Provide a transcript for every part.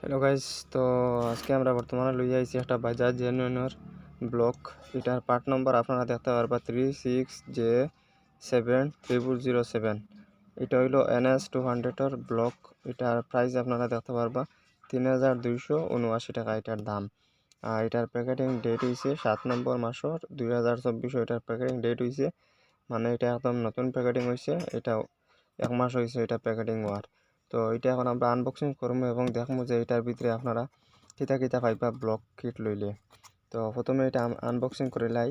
Hello guys তো আজকে আমরা বর্তমানে লই আইছি একটা বাজাজ জেনুইনের ব্লক এটার পার্ট নম্বর আপনারা দেখতে পারবা three six J seven triple zero seven এটা হইল এনএস টু হান্ড্রেডের ব্লক এটার প্রাইস আপনারা দেখতে পারবা, তিন হাজার দুইশো উনআশি টাকা এটার দাম। আর এটার প্যাকেটিং ডেট হইছে সাত নম্বর মাসর দুই হাজার চব্বিশও এটার প্যাকেটিং ডেট হইছে মানে এটা একদম নতুন প্যাকেটিং হইছে এটা এক মাস হয়েছে এটা প্যাকেটিং হওয়ার। তো এটা এখন আমরা আনবক্সিং করব এবং দেখব যে এটার ভিতরে আপনারা কিতা কিতা পাইবা ব্লক কিট লইলে। তো প্রথমে এটা আনবক্সিং করে লাই।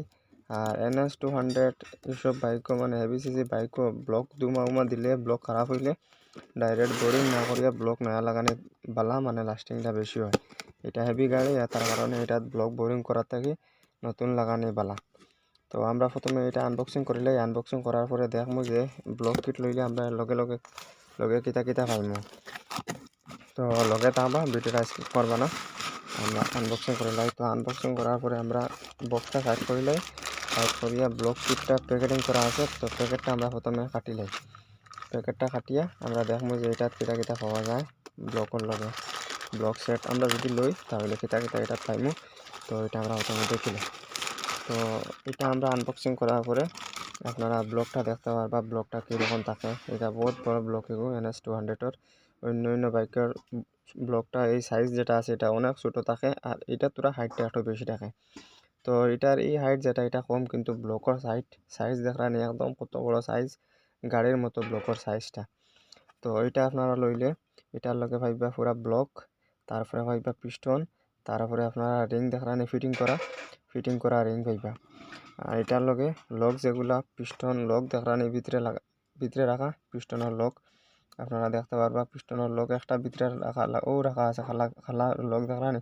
আর এন এস টু হান্ড্রেড এইসব বাইকও মানে হেভি সিসি বাইকও ব্লক দুমা উমা দিলে ব্লক খারাপ হইলে ডাইরেক্ট বোরিং না করিয়া ব্লক নয়া লাগানি বালা মানে লাস্টিংটা বেশি হয়। এটা হেভি গাড়ি আর তার কারণে এটা ব্লক বোরিং করার থাকি নতুন লাগানি বালা। তো আমরা প্রথমে এটা আনবক্সিং করিলে আনবক্সিং করার পরে দেখব যে ব্লক কিট লইলে আমরা লগে লগে লগে কিতা কিতা পাইমু। তো লগে তাবা ভিডিওটা স্কিপ করবা না। আমরা আনবক্সিং করে লাই তো আনবক্সিং করার পরে আমরা বক্সটা সাইড করে লাই সাইড করিয়া ব্লক কিটটা প্যাকেটিং করা আছে। তো প্যাকেটটা আমরা প্রথমে কাটি লাই প্যাকেটটা কাটিয়া আমরা দেখব যে এটা কিতা কিতা পাওয়া যায় ব্লকের লগে। ব্লক সেট আমরা যদি লই তাহলে কিতা কিতা এটা পাইমু। তো এটা আমরা প্রথমে দেখিলে তো এটা আমরা আনবক্সিং করার পরে আপনারা ব্লকটা দেখতে পারবা ব্লকটা কীরকম থাকে, এটা বহুত বড় ব্লক এগো এন এস টু হান্ড্রেডের অন্য অন্য বাইকের ব্লকটা এই সাইজ যেটা আছে, এটা অনেক ছোটো থাকে আর এটা তোরা হাইটটা একটু বেশি থাকে। তো এটার এই হাইট যেটা, এটা কম কিন্তু ব্লকের সাইড সাইজ দেখা নেই একদম কত বড় সাইজ গাড়ির মতো ব্লকের সাইজটা তো এটা আপনারা লইলে, এটার লগে ভাইবা পুরা ব্লক তারপরে ভাইবা পিস্টন তারপরে আপনারা রিং দেখানি ফিটিং করা। ফিটিং করা রিং পাইবা আর এটার লগে লক যেগুলা পিস্টন লক দেখানি ভিতরে লাগা, ভিতরে রাখা পিস্টনের লক আপনারা দেখতে পারবা পিস্টনের লক একটা ভিতরে রাখা ও রাখা আছে, খালা খালা লক দেখানি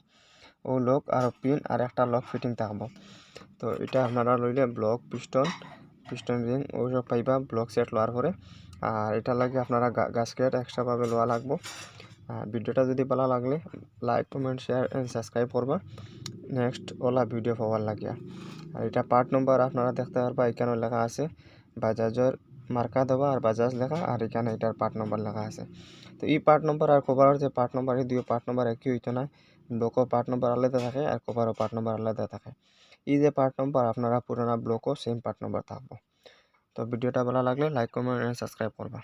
ও লক আর পিন আর একটা লক ফিটিং থাকব। তো এটা আপনারা লইলে ব্লক পিস্টন পিস্টন রিং ওইসব পাইবা ব্লক সেট লওয়ার পরে। আর এটা লাগে আপনারা গাছকেট এক্সট্রাভাবে লওয়া লাগবো। ভিডিওটা যদি ভালো লাগলে like comment share and subscribe করবা। নেক্সট ওলা ভিডিও পাওয়ার লাগিয়া আর এটা পার্ট নম্বর আপনারা দেখতে পারবা এখানে লেখা আছে, বাজাজের মার্কা দেওয়া আর বাজাজ লেখা, আর এখানে এটার পার্ট নম্বর লেখা আছে। তো এই পার্ট নম্বর আর কভারের যে পার্ট নম্বর এই দুই পার্ট নম্বর একই হইতো না। ব্লকও পার্ট নম্বর আলাদা থাকে আর কভারও পার্ট নম্বর আলাদা থাকে। এই যে পার্ট নম্বর আপনারা পুরানা ব্লকও সেম পার্ট নম্বর থাকব। তো ভিডিওটা ভালো লাগলে লাইক কমেন্ট সাবস্ক্রাইব করবা।